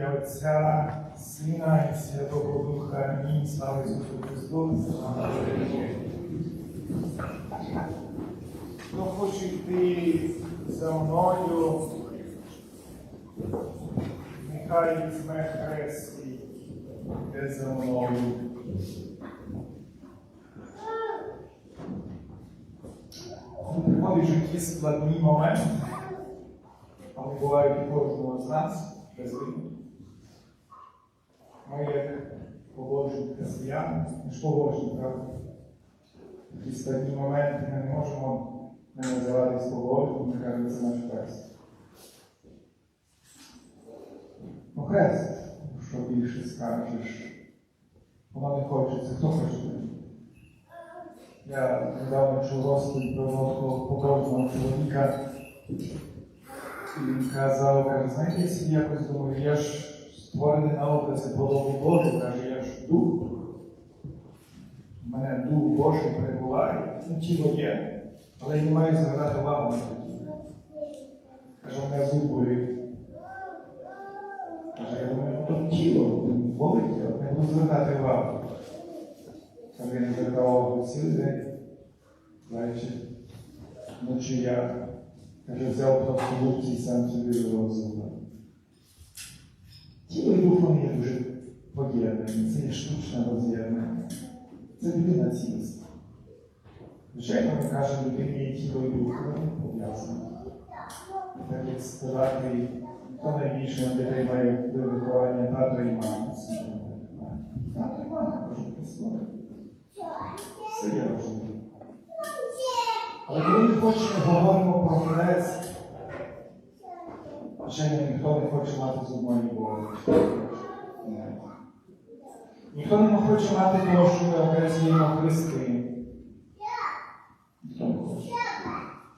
ім'я Отця, Сина і Святого Духа. Амінь. Слава Ісусу Христу. Хто хоче йти за мною, нехай візьме хрест і йде за мною. Приходить в житті складні моменти, але бувають кожного з нас без вини. Ми як побожні християни, ми ж побожні, правда? Такі складні моменти ми не можемо не називатись побожними, ми кажемо, це наш хрест. Ну, хрест, що більше скажеш, воно не хочеться. Хто хоче? Я недавно чув розповідь про одного побожного чоловіка. І він казав, каже, знаєте, я собі якось думаю, я ж створений на образи подобу Божу, каже, я ж дух. У мене дух Божий перебуває, ну тіло є, але я не маю звертати увагу на. Каже, у мене зуб. Каже, я думаю, ну то тіло болить, але не буду звертати увагу. Каже, я не звертав цілий день, вечір, вночі я Каже, взяв просто лупці і сам собі розумів. Тіло і дух вони є дуже поділені, це є штучне роз'єднання. Це людина цілісна. Звичайно, ми кажемо, людині є тіло і дух, вони пов'язані. Так як сказати, хто найбільше на дітей має виховання тато і мама. Тато і мама, кажу, прислові. Все є важливо. Але коли ми хочемо говоримо про хрест, звичайно, ніхто не хоче мати зубної болі. Ніхто не хоче мати ми окреслюємо хрести. Ніхто не хоче.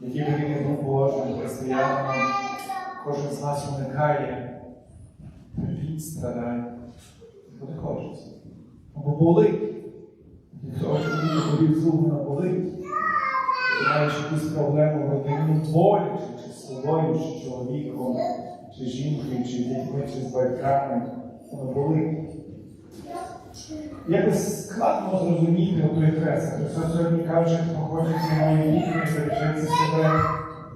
Які би він не був християнами, кожен з нас уникає терпіть, страдань. Ніхто не хоче. Бо болить. Ніхто хоче болить зуб на болить маєш якусь проблему в родині боляче, чи з собою, чи чоловіком, чи жінкою, чи дітьми, чи з батьками, воно болить. Якось складно зрозуміти той хрест. Христос сьогодні каже, хто хоче зі мною віки, заречеться себе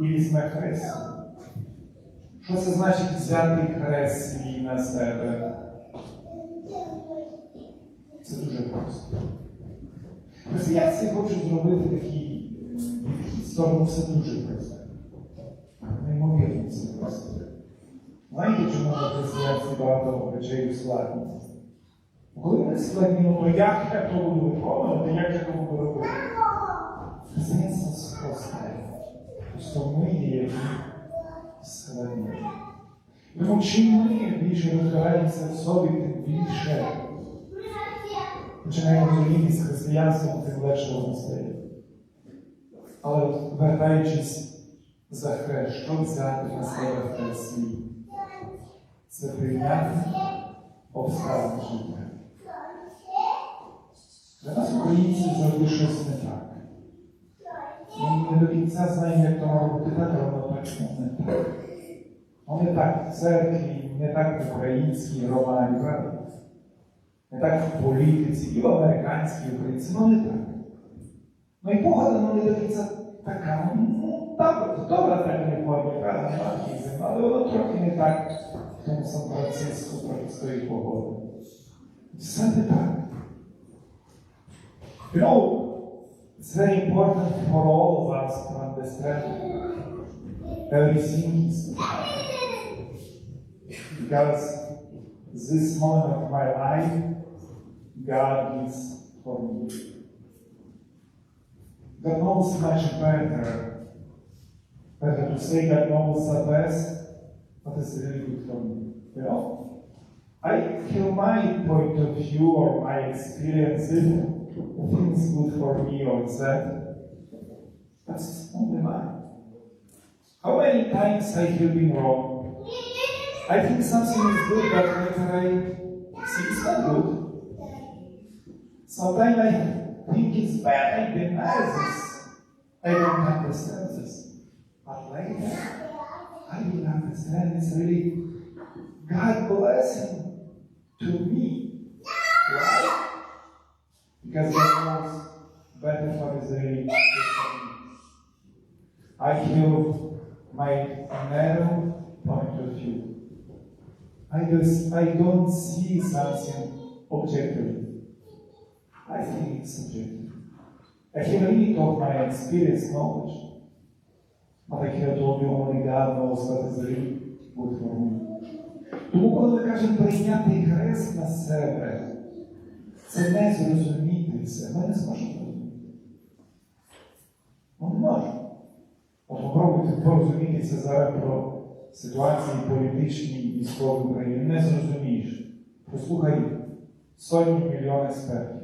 і візьме хрест. Що це значить взяти хрест свій на себе? Це дуже просто. Християнці хочуть зробити такі сторону все дуже просто. Неймовірно все просто. Знаєте, чому християнці багато речей ускладні? Ну як то буду виконувати, як то буду робити? Християнство спросте. Просто ми є складні. Тому чим ми більше розбираємося в собі, тим більше починаємо розуміти з християнством, тим легше воно стає. Але вертаючись за хрест, що взяти на себе хрест свій? Це прийняти обставини життя. Для нас, українців, завжди щось не так. Ми не до кінця знаємо, як то бути так, воно точно не так. Воно не так в церкві, не так в українській громаді, правда? Не так в політиці, і в американській українці, ну не так. Ну і погода ну, не до кінця така, ну так, добра так не формі, правда, хізм, але воно трохи не так в тому Сан-Франциско трохи стоїть погода. Все не так. You know, it's very important for all of us to understand everything because this moment of my life God is for me. God knows much better. Better to say God knows the best, but it's really good for me. You know? I feel my point of view or my experiences, things good for me or that. That's only mine. How many times I have been wrong? I think something is good, but later I see it's not good. Sometimes I think it's bad, I deny this. I don't understand this. But later, I will understand it's really God bless him to me. Why? Because God knows better what is really good for me. I feel my narrow point of view. I just I don't see something objectively. I think it's subjective. I can only talk my experience knowledge. But I cannot only only God knows what is really good for me. Тому, коли ми кажемо прийняти хрест на себе, це не зрозуміти Це. Ми не зможемо зрозуміти. Ми не можемо. Попробуйте порозумітися зараз про ситуації політичні військові в Україні. Не зрозумієш. Послухай сотні мільйон експертів.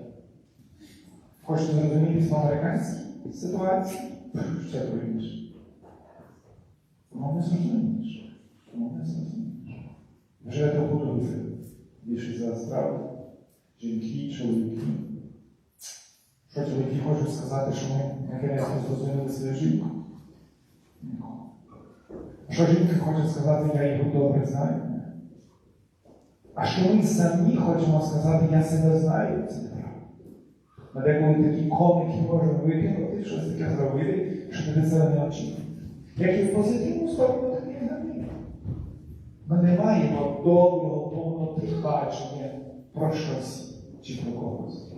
Хочете зрозумітися в американській ситуації? Ще трудніше. Тому не зрозумієш. Тому не зрозумієш. Вже до худоби більше за справи. Жінки, чоловіки. Що чоловіки хочуть сказати, що ми наконець зрозуміли своє? А що жінки хочуть сказати, я його добре знаю? А що ми самі хочемо сказати, я себе знаю, це неправда. Ми деколи такі комики можемо викинути, щось таке зробити, що ти це не очікує. Як і в позитивну сторону, так і в. Ми не маємо доброго повноти бачення про щось чи про когось.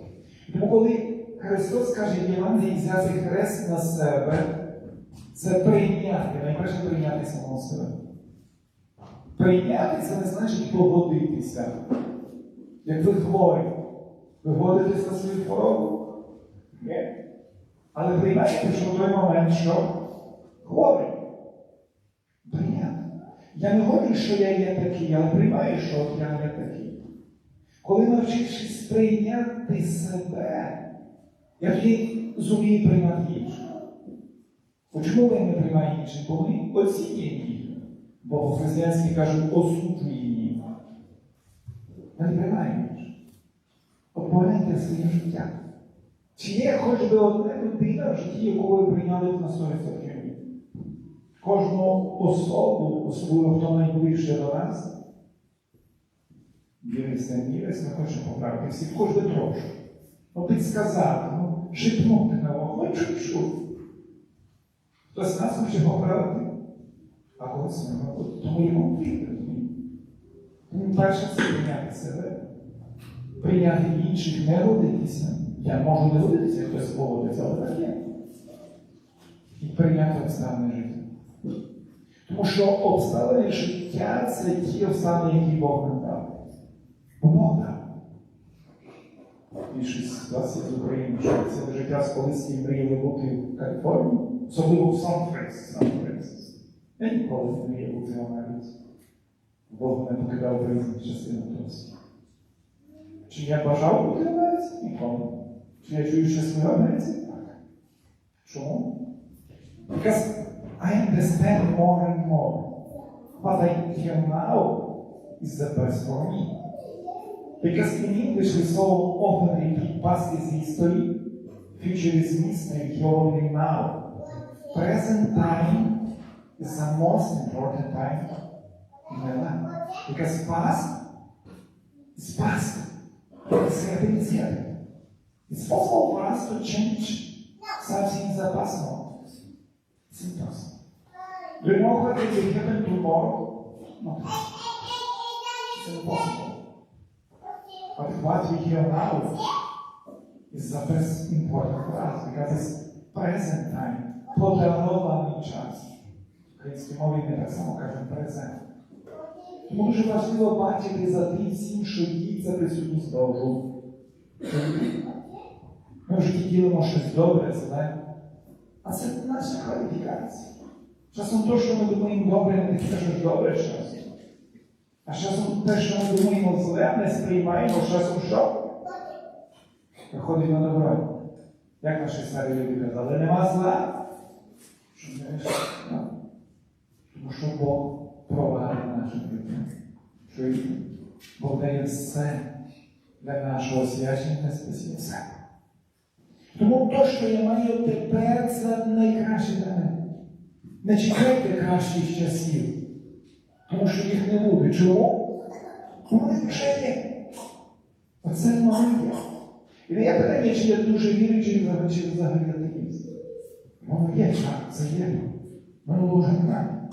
Тому коли Христос каже в Євангелії взяти хрест на себе, це прийняти, найперше прийняти самого себе. Прийняти це не значить погодитися. Як ви хворі, ви годитесь на свою хворобу? Ні. Але приймаєте, що в той момент, що хворий. Прийняти. Я не говорю, що я є такий, але приймаю, що я є такий. Коли навчившись прийняти себе, я тоді зумію приймати інших. Чому ви не приймаєте інших? Бо ми оцінюємо їх. Бо по-християнськи кажуть, осуджуємо їх. Ми не приймаємо інших. От погляньте своє життя. Чи є хоч би одна людина в житті, яку ви прийняли на 100%? Кожну особу, особливо хто найближче до нас, віриться, не віриться, ми хочемо поправити всіх, хоч би трошки. Ну, підсказати, ну, шепнути на вогонь, чуть-чуть. Хтось нас хоче поправити, а когось не робить. Тому йому потрібно. Тому перше це прийняти себе, прийняти інших, не родитися. Я можу не родитися, хтось поводиться, але так є. І прийняти обставини життя. Тому що обставини життя це ті обставини, які Бог нам дав. Бо Бог дав. Більшість з вас є з України, що це життя з колись і мріяли бути в Каліфорнії, особливо в Сан-Франциско. Сан-Франциско. Я ніколи не мріяв бути в Америці. Бог мене покидав в різних частинах того світу. Чи я бажав бути в Америці? Ніколи. Чи я чую щасливо в Америці? Так. Чому? Because I understand more and more. What I hear now is the best for me. Because in English we so often repeat past is history, future is mystery, here only now. Present time is the most important time in my life. Because past is past. It's happening is happening. It's possible for us to change something in the past moment. It's impossible. Do you know what will happen tomorrow? No. It's impossible. But what we hear now is the best important for us because it's present time. Подарований час. В українській мові ми так само кажемо презент. Тому дуже важливо бачити за тим всім, що діється присутність Богу. Ми в житті ділимо щось добре, зле. А це наша кваліфікація. Часом то, що ми думаємо добре, не таке щось добре часом. А часом те, що ми думаємо зле, не сприймаємо часом що? Виходить на добро. Як наші старі люди казали, нема зла. Що не вийшло? Тому що Бог провадить наше життя. Що Бог дає все для нашого освячення спасіння все. Тому то, що я маю тепер, це найкраще для мене. Не чекайте кращих часів, тому що їх не буде. Чому? Вже є. Оце воно. І є питання, чи я дуже віруючий, чи взагалі- атеїст. Воно є, так, це є. Воно вже немає.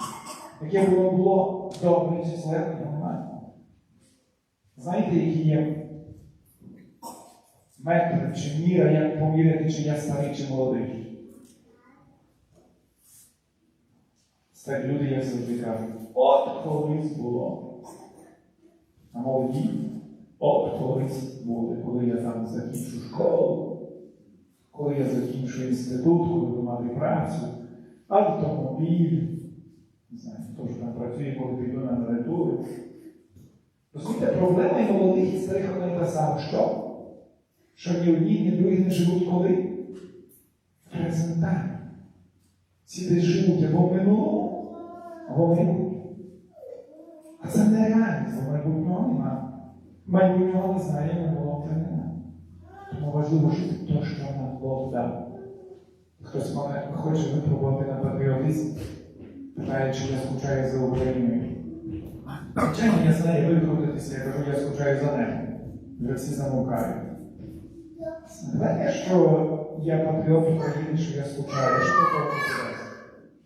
Яке воно було добре чи зле, воно немає. Знаєте, які є метри чи міра, як поміряти, чи я старий, чи молодий? Так люди, як завжди кажуть, от колись було. А молоді, от колись були, коли я там закінчу школу, коли я закінчу інститут, коли буду мати працю, автомобіль, не знаю, хто ж там працює, коли піду на меритуру. Розумієте, проблема молодих і старих й та сама. Що? Що ні одні, ні другі не живуть коли? В презентанні. Ці десь живуть або в минулому, або в майбутньому. Це бо майбутнього нема. Майбутнього не знає, вже нема. Тому важливо жити те, що нам Бог дав. Хтось мене хоче випробувати на патріотизм, питає, чи я скучаю за Україною. Звичайно, я знаю викрутитися, я кажу, я скучаю за небом. Вже всі що я патріот я скучаю, що то?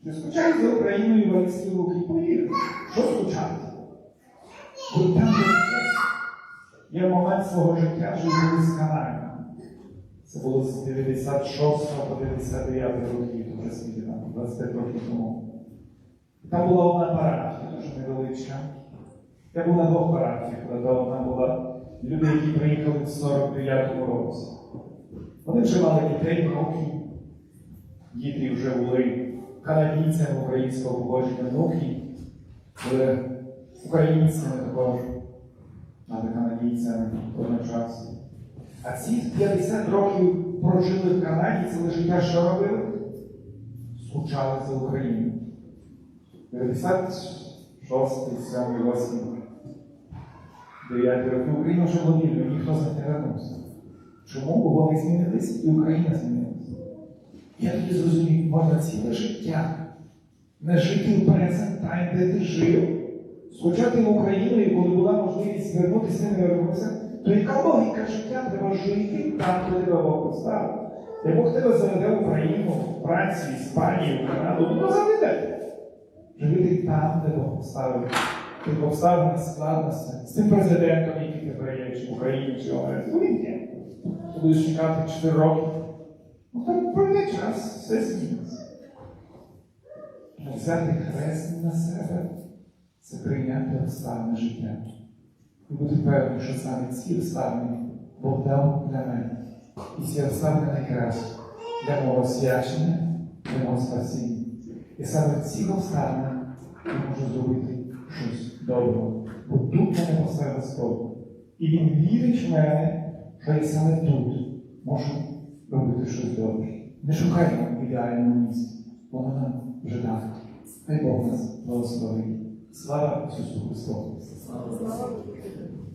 Ти скучаєш за Україною що скучати? Бо є. Момент свого життя жив з Канаді. Це було з 96 по 99 років, вже скільки 25 років тому. Там була одна парафія, дуже невеличка. Я був на двох парафіях, але одна була люди, які приїхали в 49-му році. Вони вже мали дітей, внуки. Діти вже були канадійцями українського походження, були українцями також, але канадійцями одночасно. А ці 50 років прожили в Канаді, ціле життя що робили? Скучали за Україну. 56, 7, 8, 9 років Україна вже була ніхто з них не вернувся. Чому? Бо вони змінились і Україна змінилася. Я тоді зрозумів, можна ціле життя не жити в present time, де ти жив, скучати в Україну, і коли була можливість звернутися, не вернутися, то яка логіка життя треба жити там, де тебе Бог поставив? Як Бог тебе заведе в Україну, Францію, Іспанію, Канаду, ну заведе. Жити там, де Бог поставив. Ти поставив на складності з тим президентом, який є, чи в Україні, чи. Ну, він є. Ти будеш чекати 4 роки. Ну, так пройде час, все зміниться. Взяти хрест на себе це прийняти обставини життя. І бути певним, що саме ці обставини Бог дав для мене. І ці обставини найкращі для мого свячення, для мого спасіння. І саме в цих обставинах я можу зробити щось добре. Бо тут мене поставив Господь. І Він вірить в мене, що я саме тут можу робити щось добре. Не шукаймо ідеального місця, воно нам вже дано. Хай Бог нас благословить. Слава Ісусу Христу! Слава Богу.